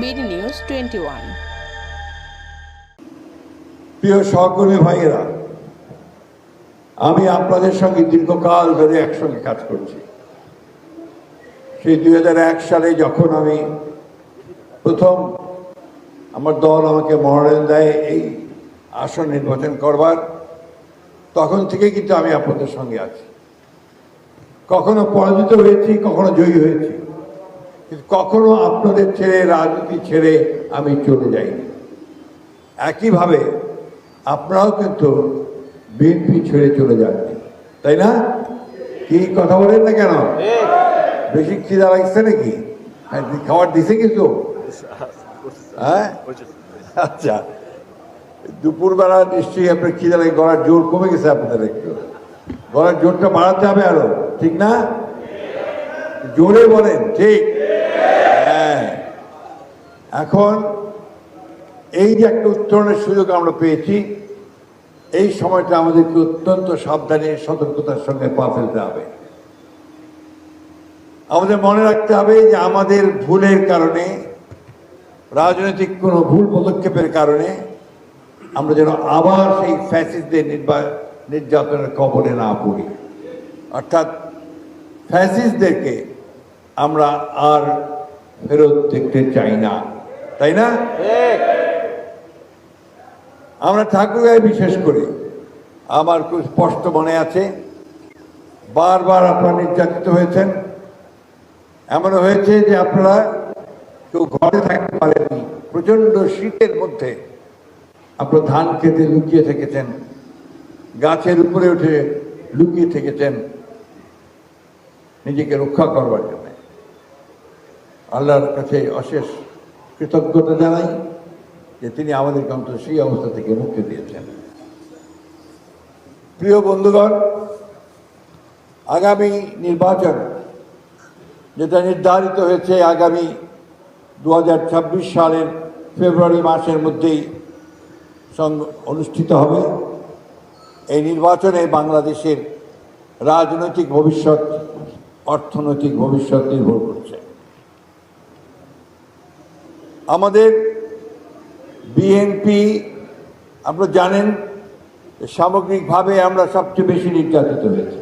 BD news twenty one. প্রিয় সহকর্মী ভাইয়েরা, আমি আপনাদের সঙ্গে দীর্ঘকাল ধরে একসঙ্গে কাজ করছি। সেই দুই হাজার এক সালে যখন আমি প্রথম আমার দল আমাকে মনোনয়ন দেয় এই আসন নির্বাচন করবার, তখন থেকে কিন্তু আমি আপনাদের সঙ্গে আছি। কখনো পরাজিত হয়েছি, কখনো জয়ী হয়েছি। কখনো আপনাদের ছেড়ে রাজনীতি ছেড়ে আমি চলে যাইনি। একইভাবে আপনারাও কিন্তু বিএনপি ছেড়ে চলে যাননি। তাই না? কি কথা বলেন না কেন? বেশি খিদা লাগছে নাকি? হ্যাঁ, খাবার দিছে কিছু হ্যাঁ? আচ্ছা। দুপুরবেলা নিশ্চয়ই আপনার খিদা লাগে গলার জোর কমে গেছে আপনাদের একটু। গলার জোরটা বাড়াতে হবে আরও। ঠিক না? জোরে বলেন ঠিক। এখন এই যে একটা উত্তরণের সুযোগ আমরা পেয়েছি, এই সময়টা আমাদেরকে অত্যন্ত সাবধানে, সতর্কতার সঙ্গে পা ফেলতে হবে। আমাদের মনে রাখতে হবে যে আমাদের ভুলের কারণে, রাজনৈতিক কোনো ভুল পদক্ষেপের কারণে আমরা যেন আবার সেই ফ্যাসিস্টদের নির্বা, নির্যাতনের কবলে না পড়ি। অর্থাৎ ফ্যাসিস্টদেরকে আমরা আর ফেরত দেখতে চাই না। তাই না? আমরা ঠাকুরগাঁয় বিশেষ করে। আমার খুব স্পষ্ট মনে আছে, বারবার আপনারা নির্যাতিত হয়েছেন। এমন হয়েছে যে আপনারা কেউ ঘরে থাকতে পারেননি প্রচণ্ড শীতের মধ্যে আপনার ধান খেতে লুকিয়ে থেকেছেন, গাছের উপরে উঠে লুকিয়ে থেকেছেন নিজেকে রক্ষা করবার জন্য। আল্লাহর কাছে অশেষ কৃতজ্ঞতা জানাই যে তিনি আমাদেরকে অন্তত সেই অবস্থা থেকে মুক্তি দিয়েছেন। প্রিয় বন্ধুগণ, আগামী নির্বাচন যেটা নির্ধারিত হয়েছে আগামী দু হাজার ছাব্বিশ সালের ফেব্রুয়ারি মাসের মধ্যেই অনুষ্ঠিত হবে। এই নির্বাচনে বাংলাদেশের রাজনৈতিক ভবিষ্যৎ, অর্থনৈতিক ভবিষ্যৎ নির্ভর করছে আমাদের বিএনপি, আপনারা জানেন, সামগ্রিকভাবে আমরা সবচেয়ে বেশি নির্যাতিত হয়েছি।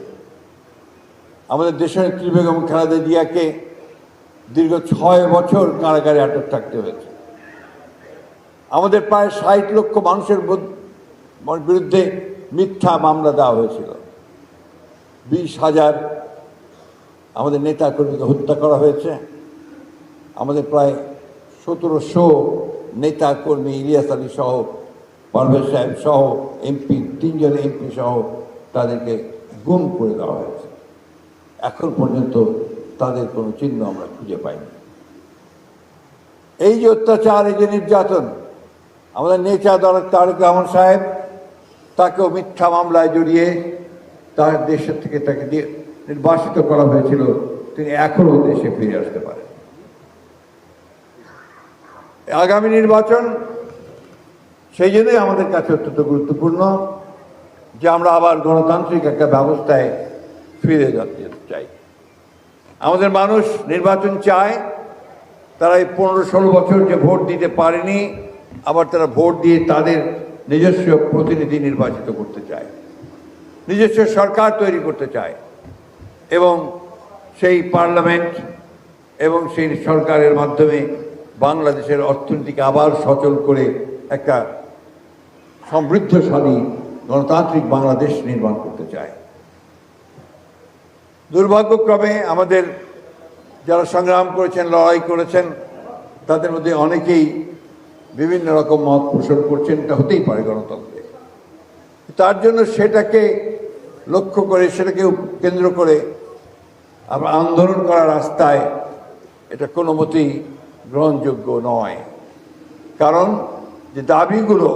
আমাদের দেশনেত্রী বেগম খালেদা জিয়াকে দীর্ঘ ছয় বছর কারাগারে আটক থাকতে হয়েছে। আমাদের প্রায় ষাট লক্ষ মানুষের বিরুদ্ধে মিথ্যা মামলা দেওয়া হয়েছিল। বিশ হাজার আমাদের নেতা কর্মীকে হত্যা করা হয়েছে। আমাদের প্রায় সতেরোশো নেতা কর্মী ইলিয়াস আলী সহ, পারভেজ সাহেব সহ, এমপি, তিনজন এমপি সহ তাদেরকে গুম করে দেওয়া হয়েছে। এখন পর্যন্ত তাদের কোনো চিহ্ন আমরা খুঁজে পাইনি। এই যে অত্যাচার, এই যে নির্যাতন, আমাদের নেচা দল তারেক রহমান সাহেব, তাকেও মিথ্যা মামলায় জড়িয়ে তার দেশের থেকে তাকে নির্বাসিত করা হয়েছিল। তিনি এখনও দেশে ফিরে আসতে পারেন। আগামী নির্বাচন, সেই জন্যই আমাদের কাছে অত্যন্ত গুরুত্বপূর্ণ যে আমরা আবার গণতান্ত্রিক একটা ব্যবস্থায় ফিরে যেতে চাই। আমাদের মানুষ নির্বাচন চায়, তারা এই পনেরো ষোলো বছর যে ভোট দিতে পারেনি, আবার তারা ভোট দিয়ে তাদের নিজস্ব প্রতিনিধি নির্বাচিত করতে চায়, নিজস্ব সরকার তৈরি করতে চায় এবং সেই পার্লামেন্ট এবং সেই সরকারের মাধ্যমে বাংলাদেশের অর্থনীতিকে আবার সচল করে একটা সমৃদ্ধশালী গণতান্ত্রিক বাংলাদেশ নির্মাণ করতে চায়। দুর্ভাগ্যক্রমে আমাদের যারা সংগ্রাম করেছেন, লড়াই করেছেন, তাদের মধ্যে অনেকেই বিভিন্ন রকম মত পোষণ করছেন, এটা হতেই পারে গণতন্ত্রে। তার জন্য সেটাকে লক্ষ্য করে, সেটাকে কেন্দ্র করে আমরা আন্দোলন করার রাস্তায় এটা কোনো মতেই গ্রহণযোগ্য নয়। কারণ যে দাবিগুলো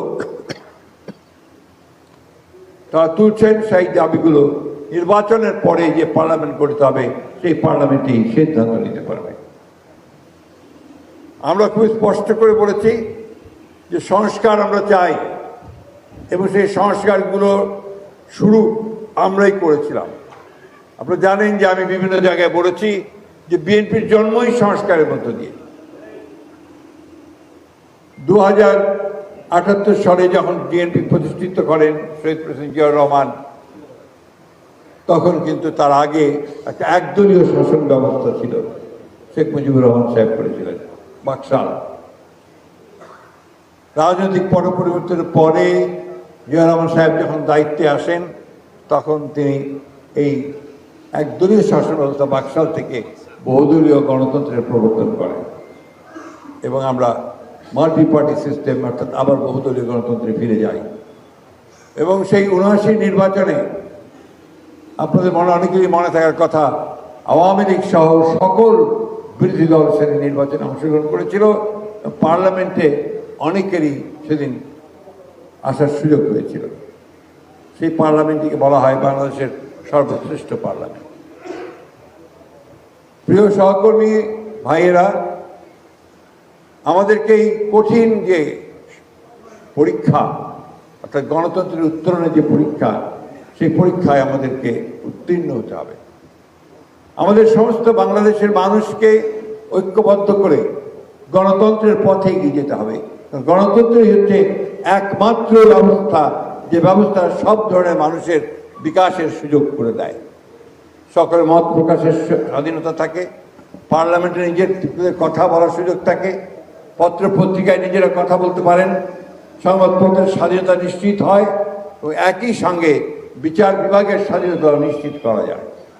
তারা তুলছেন, সেই দাবিগুলো নির্বাচনের পরে যে পার্লামেন্ট করতে হবে, সেই পার্লামেন্টই সিদ্ধান্ত নিতে পারবে। আমরা খুব স্পষ্ট করে বলেছি যে সংস্কার আমরা চাই এবং সেই সংস্কারগুলো শুরু আমরাই করেছিলাম। আপনারা জানেন যে আমি বিভিন্ন জায়গায় বলেছি যে বিএনপির জন্মই সংস্কারের মধ্য দিয়ে। দু আটাত্তর সালে যখন বিএনপি প্রতিষ্ঠিত করেন শহীদ প্রেসিডেন্ট জিয়াউর রহমান, তখন কিন্তু তার আগে একটা একদলীয় শাসন ব্যবস্থা ছিল। শেখ মুজিবুর রহমান সাহেব করেছিলেন বাকশাল রাজনৈতিক পট পরিবর্তনের পরে জিয়া রহমান সাহেব যখন দায়িত্বে আসেন, তখন তিনি এই একদলীয় শাসন ব্যবস্থা বাকশাল থেকে বহুদলীয় গণতন্ত্রের প্রবর্তন করেন। এবং আমরা মাল্টি পার্টি সিস্টেম অর্থাৎ আবার বহুদলীয় গণতন্ত্রে ফিরে যায়। এবং সেই উনআশি নির্বাচনে আপনাদের মনে, অনেকেরই মনে থাকার কথা, আওয়ামী লীগ সহ সকল বিরোধী দল সেদিন নির্বাচনে অংশগ্রহণ করেছিল। পার্লামেন্টে অনেকেরই সেদিন আসার সুযোগ হয়েছিল। সেই পার্লামেন্টটিকে বলা হয় বাংলাদেশের সর্বশ্রেষ্ঠ পার্লামেন্ট। প্রিয় সহকর্মী, ভাইয়েরা আমাদেরকে এই কঠিন যে পরীক্ষা, অর্থাৎ গণতন্ত্রের উত্তরণের যে পরীক্ষা, সেই পরীক্ষায় আমাদেরকে উত্তীর্ণ হতে হবে। আমাদের সমস্ত বাংলাদেশের মানুষকে ঐক্যবদ্ধ করে গণতন্ত্রের পথে এগিয়ে যেতে হবে। গণতন্ত্রই হচ্ছে একমাত্র ব্যবস্থা, যে ব্যবস্থা সব ধরনের মানুষের বিকাশের সুযোগ করে দেয়। সকলের মত প্রকাশের স্বাধীনতা থাকে, পার্লামেন্টে নিজের কথা বলার সুযোগ থাকে পত্র পত্রিকায় নিজেরা কথা বলতে পারেন সংবাদপত্রের স্বাধীনতা নিশ্চিত হয় ও একই সঙ্গে বিচার বিভাগের স্বাধীনতা নিশ্চিত করা যায়।